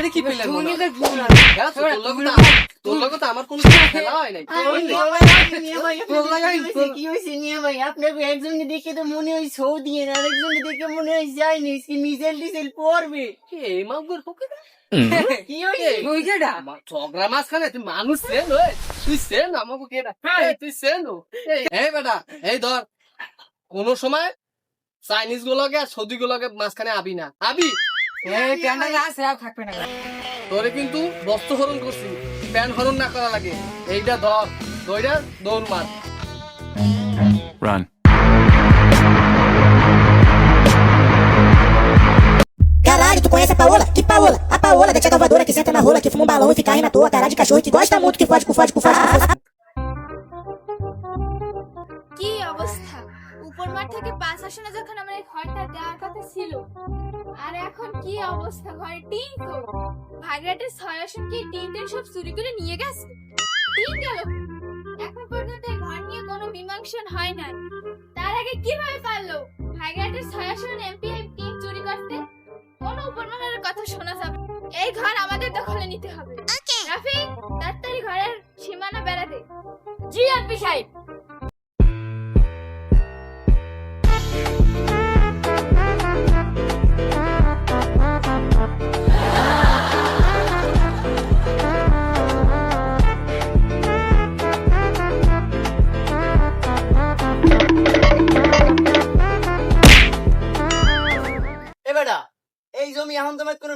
এটা কি পেলে তুমি তো কি তোর লগে তো তোর লগে তো আমার কোনো খেলা হয় নাই। আরে বুঝলি? নিয়ে ভাই, নিয়ে ভাই, তোর লাগাই কি হয়েছে, নিয়ে ভাই? আপনাকে একজনকে দেখে তো মনে হয় সৌদি আর আরেকজনকে দেখে মনে হয় যায়নি কি মিসেল টিসেল পড়বে এই মাগুর পকে কি হয়েছে? ওই কেডা ঝগড়া মাঝখানে তুই মানুষ সেন তুই সেন আমাকে কেডা তুই সেন এই বেটা এই ধর কোন সময় চাইনিজ গুলোকে আর সৌদি গুলোকে মাঝখানে আবি না। আবি? এই প্যান্ডাল আছে আর থাকবে না তোরে কিন্তু বস্ত্র হরণ করছি প্যান্ট হরণ না করা লাগে এইটা ধর দইটা দৌড় মার Run. Caralho, tu conhece a Paola? Que Paola? A Paola da tia Salvadora que senta na rola, que fuma um balão e fica rindo à toa, caralho de cachorro que gosta muito que fode, que fode, que fode, que fode. কি অবস্থা উপর মাঠ থেকে পাঁচ আসনে যখন আমার ঘরটা দেওয়ার কথা ছিল এখন কি অবস্থা ঘরে? টিন তো ভাগরাটের ছয় আসন কি টিন টিন সব চুরি করে নিয়ে গেছে। টিন গেল। এখন পর্যন্ত ঘর নিয়ে কোনো মীমাংসন হয় না তার আগে কীভাবে পারল? ভাগরাটের ছয় আসন এমপি টিন চুরি করতে? কোনো উপরমানের কথা শোনা যাবে। এই ঘর আমাদের দখলে নিতে হবে। রাফি তাড়াতাড়ি ঘরের সীমানা বেড়াতে জি এমপি সাহেব।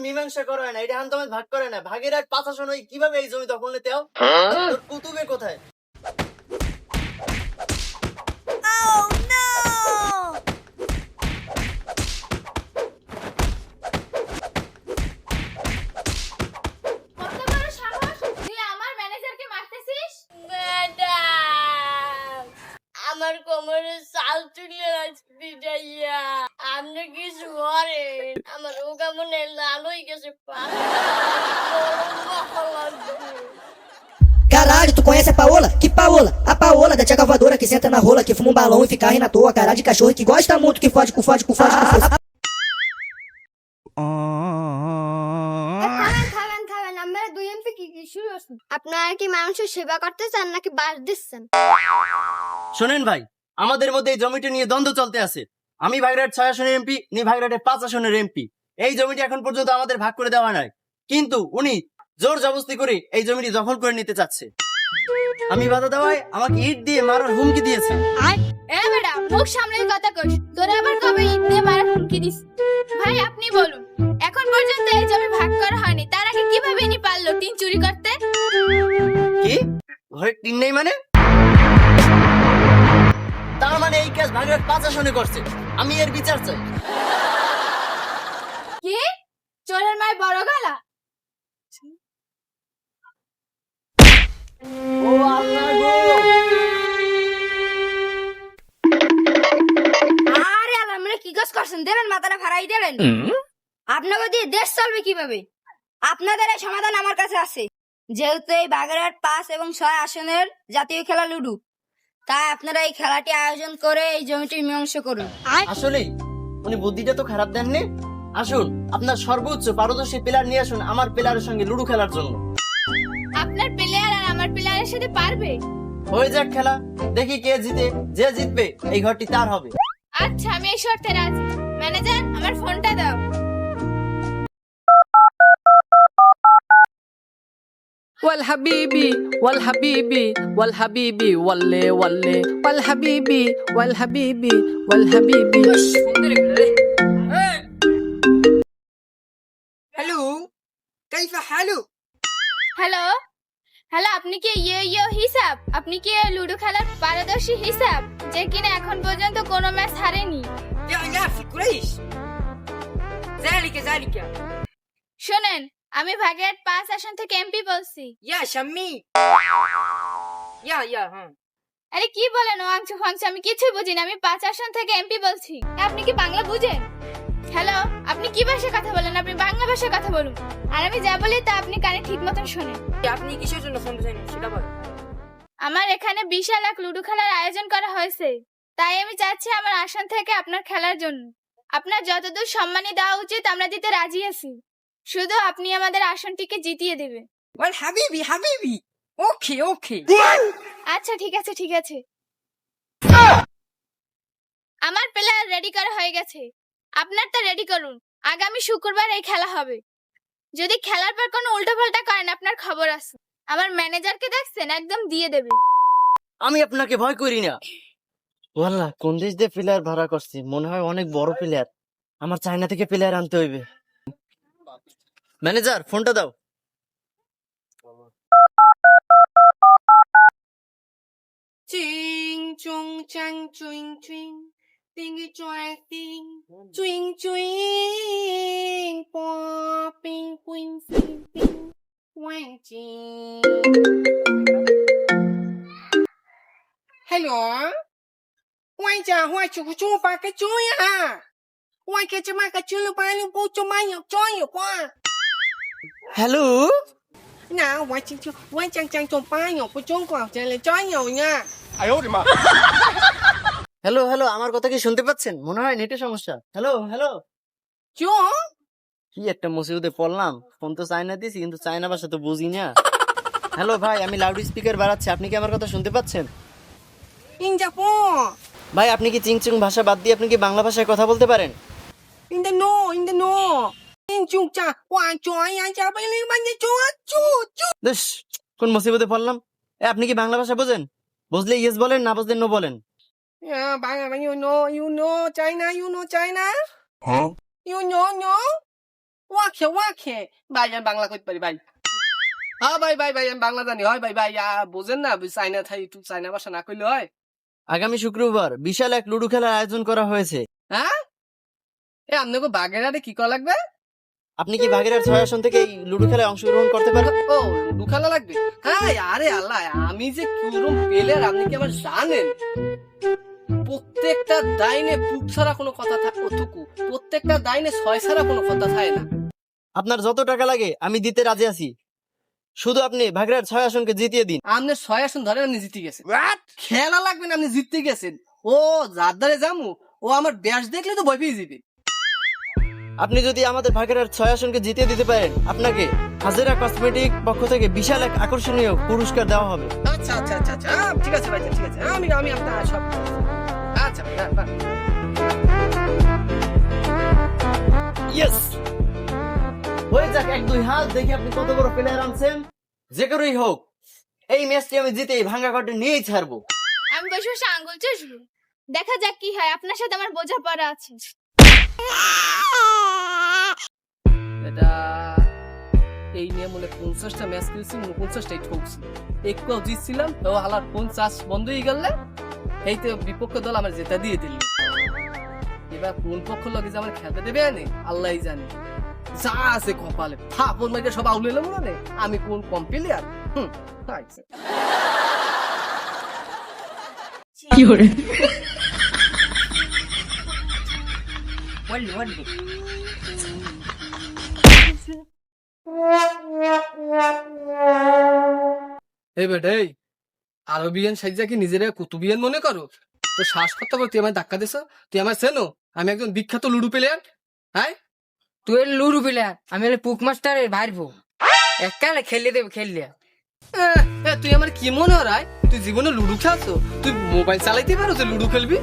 মীমাংসা করা হয় না এটা এখন তোমার ভাগ করে না। ভাগের আর পাতা শোনো কীভাবে এই জমি দখল নিতে কুতুবে কোথায়? Que senta na rola, que fuma um balão e fica rindo à toa, caralho de cachorro que gosta muito que fode, que fode, que fode, que fode. থামেন আপনারা দুই এমপি কি কি শুরু আপনারা কি মানুষের সেবা করতে চান নাকি বাস দিচ্ছেন? শোনেন ভাই আমাদের মধ্যে এই জমিটা নিয়ে দ্বন্দ্ব চলতে আছে। আমি ভাইরাট ছয় আসনের এমপি নি ভাইরাটের পাঁচ আসনের এমপি। এই জমিটি এখন পর্যন্ত আমাদের ভাগ করে দেওয়া নাই। কিন্তু উনি জোর জবস্তি করে এই জমিটি দখল করে নিতে চাচ্ছে। আমি বাধা দেওয়ায় আমাকে ইট দিয়ে মারার হুমকি দিয়েছে। এ বেটা মুখ সামনে কথা তোরা আবার কবে ইট দিয়ে মারা হুমকি দিস? ভাই আপনি বলুন এখন পর্যন্ত এই জমি ভাগ করা হয়নি তার আগে কীভাবে ইনি পারল টিন চুরি করতে? কি? ঘরে টিন নেই মানে? তার মানে এই কেস ভাইরাট পাঁচ করছে। আমি এর বিচার চাই। কি? চোরের মায়ের বড় গলা? দেবেন মাথাটা ফারাই দেবেন? আপনাকে দিয়ে দেশ চলবে কীভাবে? আপনাদের এই সমাধান আমার কাছে আছে। যেহেতু এই বাগেরহাট পাঁচ এবং ছয় আসনের জাতীয় খেলা লুডু তাই আপনারা এই খেলাটি আয়োজন করে এই জমিটি মীমাংসা করুন। আসলে উনি বুদ্ধিটা তো খারাপ দেননি আসুন আপনার সর্বোচ্চ পারদর্শী প্লেয়ার নিয়ে আসুন আমার প্লেয়ারের সঙ্গে লুডো খেলার জন্য। আপনার প্লেয়ার আর আমার প্লেয়ারের সাথে পারবে? হয়ে যাক খেলা। দেখি কে জিতে যে জিতবে এই ঘরটি তার হবে। আচ্ছা আমি এই শর্তে রাজি। ম্যানেজার আমার ফোনটা দাও والحبيبي والحبيبي والحبيبي والله والله والحبيبي والحبيبي والحبيبي হ্যালো কাইফা হ্যালো হ্যালো হ্যালো আপনি কি ইয়ে ইয়ে হিসাব আপনি কি এই লুডো খেলার পারদর্শী হিসাব যে কিনা এখন পর্যন্ত কোনো ম্যাচ হারেনি يا في قريش ذلك ذلك শোনেন আমি ভাগের পাঁচ আসন থেকে এমপি বলছি يا شمي يا يا ها আরে কি বলেন ও আংশু ফাংশু আমি কিছুই বুঝি না আমি পাঁচ আসন থেকে এমপি বলছি আপনি কি বাংলা বুঝেন হ্যালো আপনি কি ভাষায় কথা বলেন আপনি বাংলা ভাষায় কথা বলুন আর আমি যা বলি তা আপনি কানে ঠিক মতন শোনেন আপনি কিসের জন্য ফোন করেছেন সেটা বল আমার এখানে বিশাল এক লুডো খেলার আয়োজন করা হয়েছে তাই আমি চাচ্ছি আমার আসন থেকে আপনার খেলার জন্য। আপনার যতদূর সম্মানী দেওয়া উচিত আমরা দিতে রাজি আছি। শুধু আপনি আমাদের আসনটিকে জিতিয়ে দেবেন। Habibi, Habibi. Okay, okay. আচ্ছা ঠিক আছে ঠিক আছে। আমার প্লেয়ার রেডি করা হয়ে গেছে। আপনার আপনারটা রেডি করুন। আগামী শুক্রবার এই খেলা হবে। যদি খেলার পর কোনো উল্টোপাল্টা করেন আপনার খবর আছে। আমার ম্যানেজারকে দেখছেন একদম দিয়ে দেবে। আমি আপনাকে ভয় করি না। ওয়াল্লাহ কোন দেশ দিয়ে প্লেয়ার ভাড়া করছি মনে হয় অনেক বড় প্লেয়ার আমার চায়না থেকে প্লেয়ার আনতে হইবে ম্যানেজার ফোনটা দাও চিং চুং চাং চুইং চুইং Ching chung chang ching ching. Dingy joy ding. Ching ching. Popping queen sing ding. Wang ching. Hello. Quay chào hoa chủ chú ba cái chú à. Quay cái chú ba cái chú lưu ba lưu bố chú ba nhọc cho nhiều quá. Hello Nào, quay chừng chú, quay chàng chàng chồng ba nhọc của chú vào chơi là cho nhiều nha. Hello hello আমার কথা কি শুনতে পাচ্ছেন মনে হয় নেটের সমস্যা hello hello Chú কি একটা মুসিবতে পড়লাম ফোন তো চায়না দিছি কিন্তু চায়না ভাষা তো বুঝি না হ্যালো ভাই আমি লাউড স্পিকার বাড়াচ্ছি আপনি কি আমার কথা শুনতে পাচ্ছেন po, ভাই আপনি কি চিংচুং ভাষা বাদ দিয়ে আপনি কি বাংলা ভাষায় কথা বলতে পারেন in the no, in the no. In chú cha, hoa chói ya cha bay lên ban chú chú chú. বেশ কোন মুসিবতে পড়লাম এ আপনি কি বাংলা ভাষা বোঝেন বুঝলে ইয়েস বলেন না বুঝলে নো বলেন Yeah, bang bang you know, you know China, you know China. Huh? You know no. Wake wake. ভাই আমি বাংলা কইতে পারি ভাই হ্যাঁ ভাই ভাই ভাই আমি বাংলা জানি হয় ভাই ভাই আ, বোঝেন না চাইনা থাই একটু চাইনা ভাষা না কইলে হয় আগামী শুক্রবার বিশাল এক লুডু খেলার আয়োজন করা হয়েছে। হ্যাঁ? এ আপনাকে বাগেরারে কি করা লাগবে? আপনি কি বাগেরহাট ছয় আসন থেকে এই লুডু খেলায় অংশগ্রহণ করতে পারেন? ও লুডু খেলা লাগবে? হ্যাঁ আরে আল্লাহ আমি যে কিরম প্লেয়ার আপনি কি আমার জানেন? প্রত্যেকটা দাইনে পুক ছাড়া কোনো কথা থাকে প্রত্যেকটা দাইনে ছয় ছাড়া কোনো কথা থাকে না। আপনার যত টাকা লাগে আমি দিতে রাজি আছি। শুধু আপনি বাগেরহাট ছয় আসনকে জিতিয়ে দিন। আপনি ছয় আসন ধরে আপনি জিতে গেছেন। খেলা লাগবে না আপনি জিততে গেছেন। ও যার দ্বারে যামু ও আমার ব্যাস দেখলে তো ভয় পেয়ে যাবে। আপনি যদি আমাদের বাগেরহাট ছয় আসনকে জিতিয়ে দিতে পারেন আপনাকে হাজিরা কসমেটিক পক্ষ থেকে বিশাল এক আকর্ষণীয় পুরস্কার দেওয়া হবে। আচ্ছা আচ্ছা আচ্ছা আচ্ছা ঠিক আছে ভাই ঠিক আছে। আমি আমি আপনার সব আচ্ছা ভাই হ্যাঁ, হ্যাঁ। ইয়েস হয়ে যাক এক দুই হাত দেখি আপনি কত বড় প্লেয়ার আনছেন। যে করেই হোক এই ম্যাচটি আমি জিতে ভাঙ্গা নিয়েই ছাড়বো। আমি বসে বসে আঙ্গুল চুষবো। দেখা যাক কি হয় আপনার সাথে আমার বোঝাপড়া আছে। এটা এই নিয়ে মনে পঞ্চাশটা ম্যাচ খেলছি উনপঞ্চাশটাই ঠকছি। একটু জিতছিলাম তো হালার পঞ্চাশ বন্ধ হয়ে গেলে এই তো বিপক্ষ দল আমার জেতা দিয়ে দিল। এবার কোন পক্ষ লগে যে আমার খেলতে দেবে আনে আল্লাহ জানে। যা আছে কপালে। থাপন সব আউলে এলাম না আমি কোন কম প্লেয়ার হুম। What what? এই আরবিয়ান সাইজা কি নিজের কুতুবিয়ান মনে করো? তো শ্বাস করতে তুই আমায় ধাক্কা দিছ তুই আমার চেনো? আমি একজন বিখ্যাত লুডু প্লেয়ার হ্যাঁ? তুই লুরু প্লেয়ার আমি হলে পুক মাস্টারের ভাইরবো একালে খেলে দেবে খেললে। তুই আমার কি মনে হয় তুই জীবনে লুডু খেলছো? তুই মোবাইল চালাইতে পারো যে লুডু খেলবি?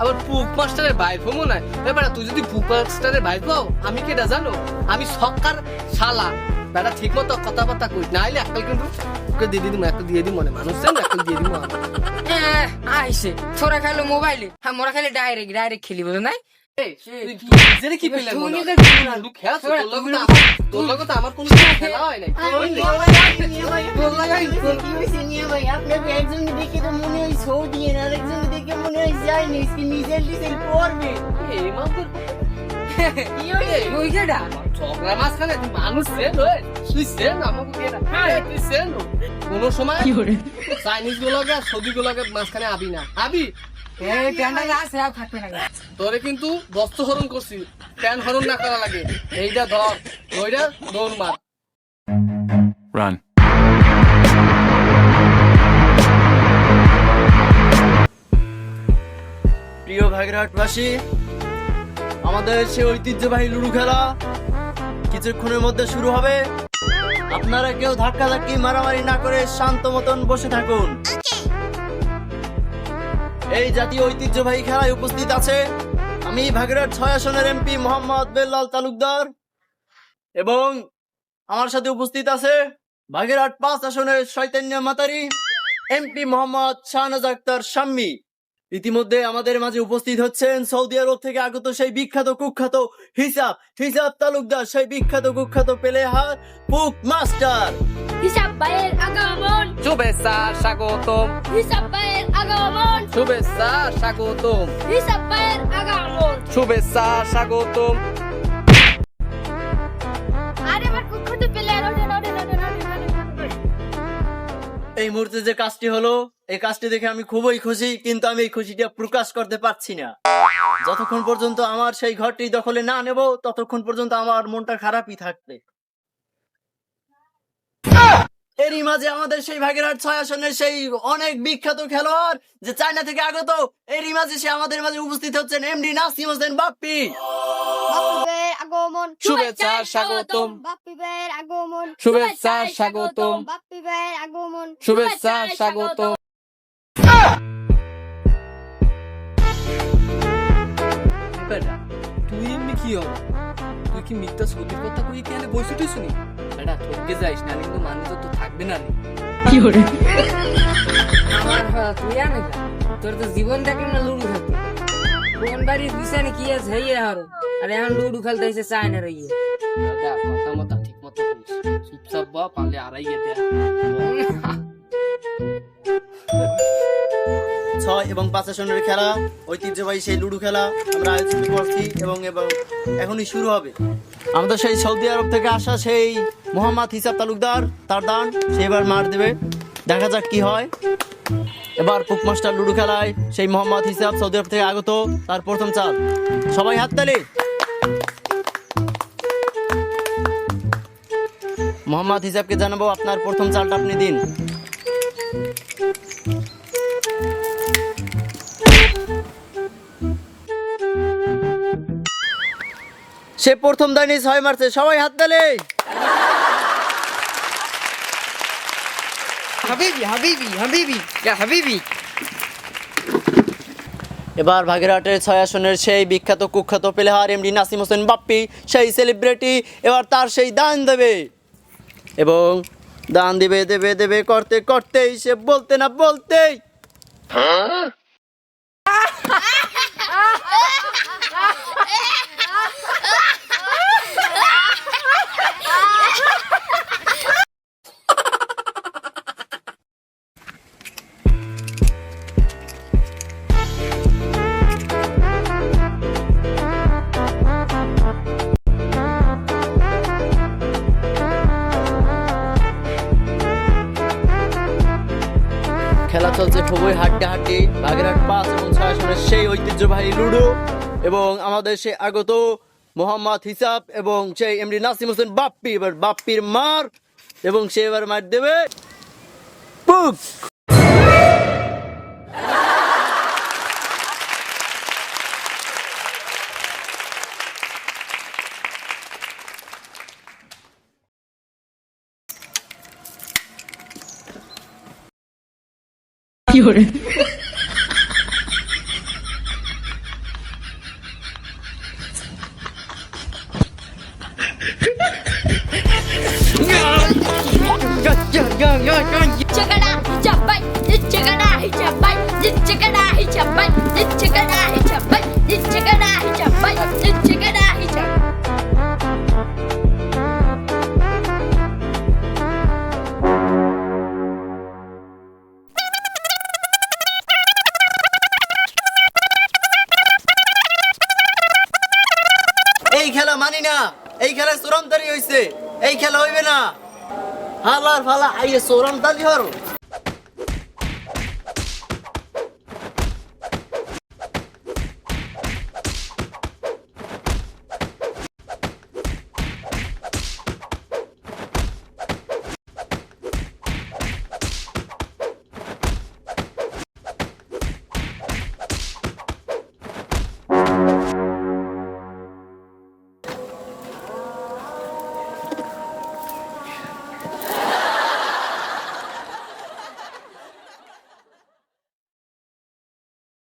আবার পুক মাস্টারের ভাই মনে হয় বেটা তুই যদি পুক মাস্টারের ভাই পাও আমি কেটা জানো? আমি সরকার শালা। বেটা ঠিক মতো কথাবার্তা কই না হলে একটা কিন্তু তোকে দিয়ে দিই একটা দিয়ে দিই মনে মানুষ জানো একটা দিয়ে দিই আইসে তোরা খেলো মোবাইলে হ্যাঁ মোরা খেলে ডাইরেক্ট ডাইরেক্ট খেলি নাই? আমার- কোনো খেলা হয় নাই। হয়ে। কোনো সময় চাইনিজ গুলোকে আর সৌদি গুলোকে মাঝখানে আবি না। আবি? আছে থাকবে না। তোরে কিন্তু বস্ত্র হরণ করছি প্যান হরণ না করা লাগে। এইটা ধর ওইটা দৌড় মার। Run. প্রিয় ভাগরাটবাসী আমাদের সে ঐতিহ্যবাহী লুডু খেলা কিছুক্ষণের মধ্যে শুরু হবে। আপনারা কেউ ধাক্কা ধাক্কি মারামারি না করে শান্ত মতন বসে থাকুন। এই জাতীয় ঐতিহ্যবাহী খেলায় উপস্থিত আছে আমি ভাগেরহাট ছয় আসনের এমপি মোহাম্মদ বেল্লাল তালুকদার এবং আমার সাথে উপস্থিত আছে ভাগেরহাট পাঁচ আসনের শৈতান্য মাতারি, এমপি মোহাম্মদ শাহনাজ আক্তার শাম্মী। ইতিমধ্যে আমাদের মাঝে উপস্থিত হচ্ছেন সৌদি আরব থেকে আগত সেই বিখ্যাত কুখ্যাত হিসাব হিসাব তালুকদার সেই বিখ্যাত কুখ্যাত পেলেহার পুক মাস্টার হিসাব ভাইয়ের আগমন। শুভেচ্ছা স্বাগতম। হিসাব ভাইয়ের আগমন। শুভেচ্ছা স্বাগতম। হিসাব ভাইয়ের আগমন। শুভেচ্ছা স্বাগতম। আরে আমার কুকুর তো পেলে আর ওঠেন ওঠেন ওঠেন ওঠেন ওঠেন এই মুহূর্তে যে কাজটি হলো, এই কাজটি দেখে আমি খুবই খুশি, কিন্তু আমি এই খুশিটা প্রকাশ করতে পারছি না। যতক্ষণ পর্যন্ত আমার সেই ঘরটি দখলে না নেব, ততক্ষণ পর্যন্ত আমার মনটা খারাপই থাকবে। এরই মাঝে আমাদের সেই ভাগেরহাট ছয় আসনের সেই অনেক বিখ্যাত খেলোয়াড় যে চায়না থেকে আগত, এরই মাঝে সে আমাদের মাঝে উপস্থিত হচ্ছেন এমডি নাসিম হোসেন বাপ্পি আগমন। শুভেচ্ছা স্বাগতম। বাপ্পি ভাইয়ের আগমন। শুভেচ্ছা স্বাগতম। বাপ্পি ভাইয়ের আগমন। শুভেচ্ছা স্বাগতম। তুই এমনি কি হবে তুই কি মিথ্যা সত্যির কথা কই কেন বসে শুনি বেটা তোকে যাইস না কিন্তু মানুষ তো থাকবে না রে। আমার ফালা তুই আনে তোর তো জীবন দেখে না লুডু খেলতে কোন বাড়ির বিছানে কি আছে হেয়ে হারো। আর এখন লুডু খেলতে এসে চায় না রইয়ে কথা মতো ঠিক মতো চুপচাপ বা পালে আড়াইয়ে দেয়া ছয় এবং পাঁচ আসনের খেলা ঐতিহ্যবাহী সেই লুডো খেলা আমরা আয়োজন করছি এবং এবং এখনই শুরু হবে। আমাদের সেই সৌদি আরব থেকে আসা সেই মোহাম্মদ হিসাব তালুকদার তার দান সে এবার মার দেবে। দেখা যাক কি হয়। এবার পুক মাস্টার লুডো খেলায় সেই মোহাম্মদ হিসাব সৌদি আরব থেকে আগত তার প্রথম চাল সবাই হাততালি মোহাম্মদ হিসাবকে জানাব আপনার প্রথম চালটা আপনি দিন। সে প্রথম দানি ছয় মারছে সবাই হাত তালে হাবিবি হাবিবি হাবিবি হাবিবি। এবার ভাগেরহাটের ছয় আসনের সেই বিখ্যাত কুখ্যাত প্লেয়ার এমডি নাসিম হোসেন বাপ্পি সেই সেলিব্রিটি এবার তার সেই দান দেবে। এবং দান দেবে দেবে দেবে করতে করতেই সে বলতে না বলতেই। খেলা চলছে খুবই হাড্ডা হাড্ডি বাগেরহাট পাঁচ এবং ছয় আসনের সেই ঐতিহ্যবাহী লুডো এবং আমাদের সে আগত মোহাম্মদ হিসাব এবং সেই এমডি নাসিম হোসেন বাপ্পি। এবার বাপ্পির মার এবং সে এবার মার দেবে 有人。这，হয়েছে এই খেলা হইবে না। হালার ফালা আইয়ে চূড়ান্তালি হরো।